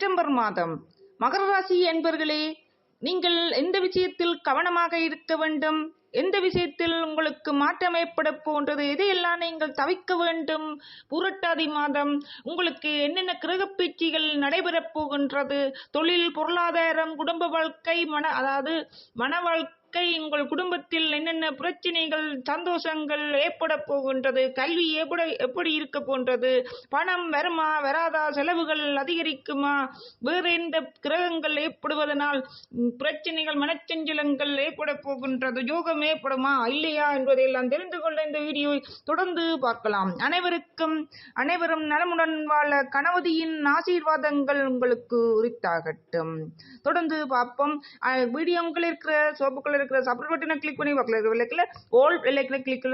September மாதம். மகர ராசி என்பர்களே நீங்கள் எந்த விஷயத்தில் கவனமாக இருக்க வேண்டும்? எந்த விஷயத்தில் உங்களுக்கு மாற்றம் ஏற்பட போன்றது? எதையெல்லாம் நீங்கள் தவிர்க்க வேண்டும்? புரட்டாதி மாதம் உங்களுக்கு என்னென்ன கிரகப்பீச்சிகள் நடைபெறப் போகின்றது? தொழில் பொருளாதாரம் குடும்ப வாழ்க்கை மன அதாவது மன வாழ்க்கை உங்கள் குடும்பத்தில் என்னென்ன பிரச்சனைகள் சந்தோஷங்கள் ஏற்பட போகின்றது கல்வி எப்படி எப்படி இருக்க போன்றது பணம் வருமா வராதா செலவுகள் அதிகரிக்குமா வேறு எந்த கிரகங்கள் ஏற்படுவதனால் பிரச்சனைகள் மனச்சஞ்சலங்கள் ஏற்பட போகின்றது யோகம் ஏற்படுமா இல்லையா என்பதையெல்லாம் தெரிந்து கொள்ள இந்த வீடியோவை தொடர்ந்து பார்க்கலாம். அனைவருக்கும் அனைவரும் நலமுடன் வாழ கணவதியின் ஆசீர்வாதங்கள் உங்களுக்கு உரித்தாகட்டும். தொடர்ந்து பார்ப்போம். வீடியோ உங்கள் இருக்கிற சோப்புக்கள் இருக்கிற சப்ஸ்கிரைப் பட்டனை கிளிக் பண்ணி பக்கத்தில் இருக்கிற விளக்கில் ஓல் விளக்கில் கிளிக்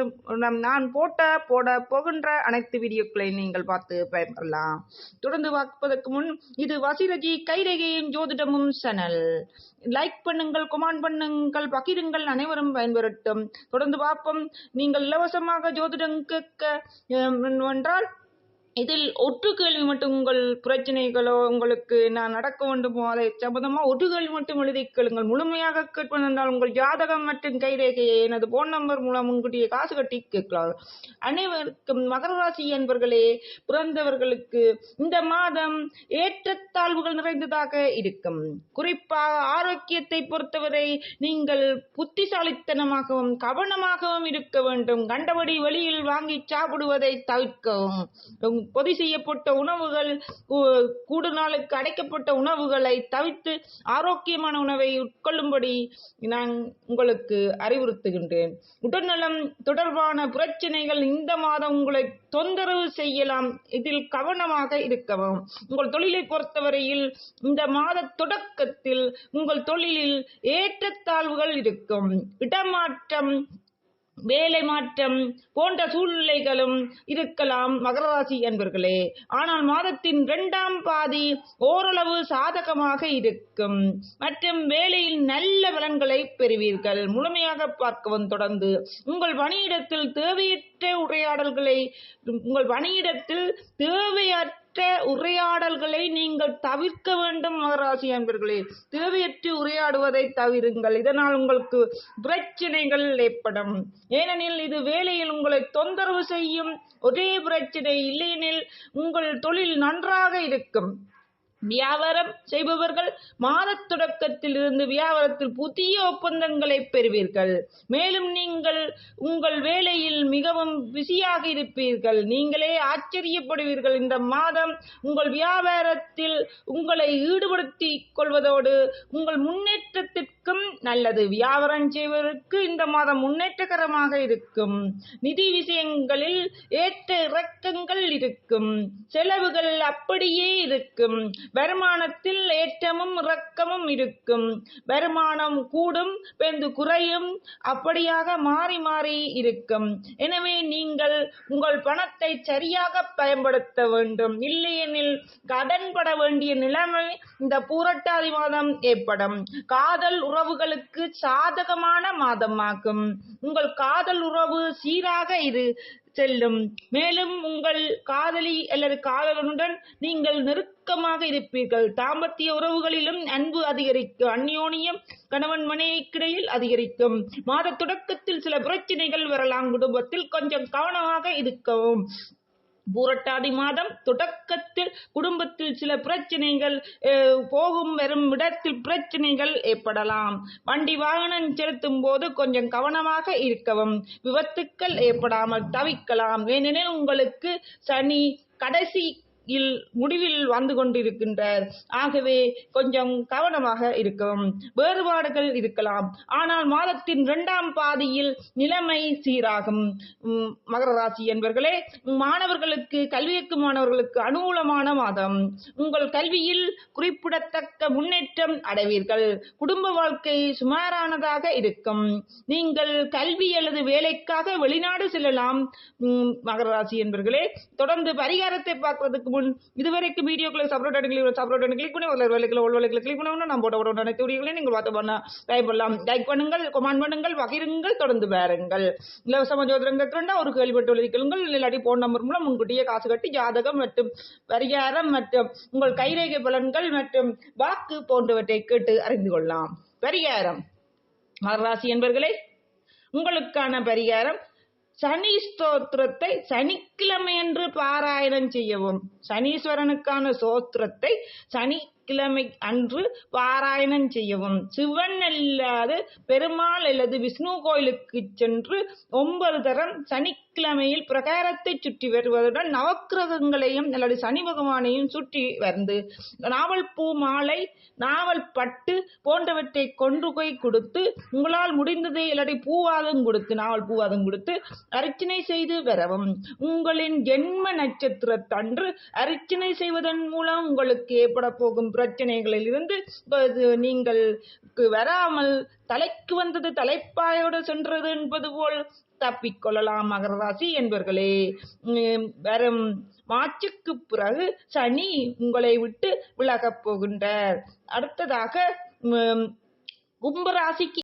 நான் போட்ட போட போகின்ற அனைத்து வீடியோக்களை நீங்கள் பார்த்து பயன்பெறலாம். தொடர்ந்து பார்ப்பதற்கு முன் இது வசிரஜி கைரேகையும் ஜோதிடமும் சேனல் லைக் பண்ணுங்கள் கமெண்ட் பண்ணுங்கள் பகிருங்கள் அனைவரும் பயன்பெறட்டும். தொடர்ந்து பார்ப்போம். நீங்கள் இலவசமாக ஜோதிடம் கேட்க என்றால் இதில் ஒற்று கேள்வி மட்டும் உங்கள் பிரச்சனைகளோ உங்களுக்கு நான் நடக்க வேண்டுமோ அதை சம்பந்தமா ஒற்று கேள்வி மட்டும் எழுதி கேளுங்கள். முழுமையாக கேட்பதென்றால் உங்கள் ஜாதகம் மற்றும் கைரேகையை எனது போன் நம்பர் மூலம் முன்கூட்டியே காசு கட்டி கேட்கலாம். அனைவருக்கும் மகர ராசி என்பர்களே பிறந்தவர்களுக்கு இந்த மாதம் ஏற்றத்தாழ்வுகள் நிறைந்ததாக இருக்கும். குறிப்பாக ஆரோக்கியத்தை பொறுத்தவரை நீங்கள் புத்திசாலித்தனமாகவும் கவனமாகவும் இருக்க வேண்டும். கண்டபடி வெளியில் வாங்கி சாப்பிடுவதை தவிர்க்கவும். பொதி செய்யப்பட்ட உணவுகள் கூ- கூடு நாளுக்கு அடைக்கப்பட்ட உணவுகளை தவிர்த்து ஆரோக்கியமான உணவை உட்கொள்ளும்படி நான் உங்களுக்கு அறிவுறுத்துகின்றேன். உடல்நலம் தொடர்பான பிரச்சனைகள் இந்த மாதம் உங்களை தொந்தரவு செய்யலாம். இதில் கவனமாக இருக்கவும். உங்கள் தொழிலை பொறுத்தவரையில் இந்த மாத தொடக்கத்தில் உங்கள் தொழிலில் ஏற்றத்தாழ்வுகள் இருக்கும். இடமாற்றம் வேலை மாற்றம் போன்ற சூழ்நிலைகளும் இருக்கலாம் மகர ராசி என்பர்களே ஆனால் மாதத்தின் இரண்டாம் பாதி ஓரளவு சாதகமாக இருக்கும். மற்றும் வேலையில் நல்ல பலன்களை பெறுவீர்கள். முழுமையாக பார்க்கவும் தொடர்ந்து. உங்கள் பணியிடத்தில் தேவையற்ற உரையாடல்களை உங்கள் பணியிடத்தில் தேவையற்ற உரையாடல்களை நீங்கள் தவிர்க்க வேண்டும் மகராசி அன்பர்களே. தேவையற்று உரையாடுவதை தவிருங்கள். இதனால் உங்களுக்கு பிரச்சனைகள் ஏற்படும். ஏனெனில் இது வேலையில் உங்களை தொந்தரவு செய்யும். ஒரே பிரச்சனை இல்லையெனில் உங்கள் தொழில் நன்றாக இருக்கும். வியாபாரம் செய்பவர்கள் மாதத் தொடக்கத்தில் இருந்து வியாபாரத்தில் புதிய ஒப்பந்தங்களை பெறுவீர்கள். மேலும் நீங்கள் உங்கள் வேலையில் மிகவும் பிஸியாக இருப்பீர்கள். நீங்களே ஆச்சரியப்படுவீர்கள். இந்த மாதம் உங்கள் வியாபாரத்தில் உங்களை ஈடுபடுத்திக் கொள்வதோடு உங்கள் முன்னேற்றத்திற்கு முன்னேற்றத்திற்கும் நல்லது. வியாபாரம் செய்வதற்கு இந்த மாதம் முன்னேற்றகரமாக இருக்கும். நிதி விஷயங்களில் ஏற்ற இறக்கங்கள் இருக்கும். செலவுகள் அப்படியே இருக்கும். வருமானத்தில் ஏற்றமும் இறக்கமும் இருக்கும். வருமானம் கூடும் பெந்து குறையும் அப்படியாக மாறி மாறி இருக்கும். எனவே நீங்கள் உங்கள் பணத்தை சரியாக பயன்படுத்த வேண்டும். இல்லையெனில் கடன்பட வேண்டிய நிலைமை இந்த பூரட்டாதி மாதம் ஏற்படும். காதல் உறவுகளுக்கு சாதகமான மாதமாகும். உங்கள் காதல் உறவு சீராக இரு செல்லும். மேலும் உங்கள் காதலி அல்லது காதலனுடன் நீங்கள் நெருக்கமாக இருப்பீர்கள். தாம்பத்திய உறவுகளிலும் அன்பு அதிகரிக்கும். அந்யோனியம் கணவன் மனைவிக்கிடையில் அதிகரிக்கும். மாத தொடக்கத்தில் சில பிரச்சனைகள் வரலாம். குடும்பத்தில் கொஞ்சம் கவனமாக இருக்கவும். பூரட்டாதி மாதம் தொடக்கத்தில் குடும்பத்தில் சில பிரச்சனைகள் போகும் வரும் இடத்தில் பிரச்சனைகள் ஏற்படலாம். வண்டி வாகனம் செலுத்தும் போது கொஞ்சம் கவனமாக இருக்கவும் விபத்துக்கள் ஏற்படாமல் தவிக்கலாம். ஏனெனில் உங்களுக்கு சனி கடைசி இல் முடிவில் வந்து கொண்டிருக்கின்றார். ஆகவே கொஞ்சம் கவனமாக இருக்கும். வேறுபாடுகள் இருக்கலாம். ஆனால் மாதத்தின் இரண்டாம் பாதியில் நிலைமை சீராகும். மகர ராசி என்பர்களே மாணவர்களுக்கு கல்வியக்கு மாணவர்களுக்கு அனுகூலமான மாதம். உங்கள் கல்வியில் குறிப்பிடத்தக்க முன்னேற்றம் அடைவீர்கள். குடும்ப வாழ்க்கை சுமாரானதாக இருக்கும். நீங்கள் கல்வி அல்லது வேலைக்காக வெளிநாடு செல்லலாம். உம், மகர ராசி என்பர்களே தொடர்ந்து பரிகாரத்தை பார்க்கறதுக்கு முன் இதுவரைக்கும் வீடியோக்களை சப்ரோட் கிளிக் சப்ரோட் கிளிக் பண்ணி ஒரு வேலைகளை ஒரு வேலைகளை கிளிக் பண்ணணும் நான் போட்ட போட்ட அனைத்து வீடியோகளையும் நீங்கள் பார்த்து பண்ண ட்ரை பண்ணலாம். லைக் பண்ணுங்கள் கமெண்ட் பண்ணுங்கள் பகிருங்கள் தொடர்ந்து பாருங்கள். இலவச ஜோதிடங்கள்னா ஒரு கேள்விப்பட்டு எழுதிக்கொள்ளுங்கள் இல்லாட்டி போன் நம்பர் மூலம் முன்கூட்டியே காசு கட்டி ஜாதகம் மற்றும் பரிகாரம் மற்றும் உங்கள் கைரேகை பலன்கள் மற்றும் வாக்கு போன்றவற்றை கேட்டு அறிந்து கொள்ளலாம். பரிகாரம். மகராசி என்பர்களே உங்களுக்கான பரிகாரம் சனி ஸ்தோத்திரத்தை சனிக்கிழமையன்று பாராயணம் செய்யவும். சனீஸ்வரனுக்கான சோத்திரத்தை சனிக்கிழமை அன்று பாராயணம் செய்யவும். சிவன் அல்லாத பெருமாள் அல்லது விஷ்ணு கோயிலுக்கு சென்று ஒன்பது தரம் திங்கட்கிழமையில் பிரகாரத்தை சுற்றி வருவதுடன் நவக்கிரகங்களையும் அல்லது சனி பகவானையும் சுற்றி வந்து நாவல் பூ மாலை நாவல் பட்டு போன்றவற்றை கொண்டு போய் கொடுத்து உங்களால் முடிந்ததை இல்லாட்டி பூவாதம் கொடுத்து நாவல் பூவாதம் கொடுத்து அர்ச்சனை செய்து வரவும். உங்களின் ஜென்ம நட்சத்திரத்தன்று அர்ச்சனை செய்வதன் மூலம் உங்களுக்கு ஏற்பட போகும் பிரச்சனைகளில் இருந்து நீங்கள் வராமல் தலைக்கு வந்தது தலைப்பாயோடு சென்றது என்பது போல் தப்பிக்கொள்ளலாம் மகர ராசி என்பர்களே வரும் மார்ச்சுக்கு பிறகு சனி உங்களை விட்டு விலகப் போகின்றார். அடுத்ததாக கும்பராசிக்கு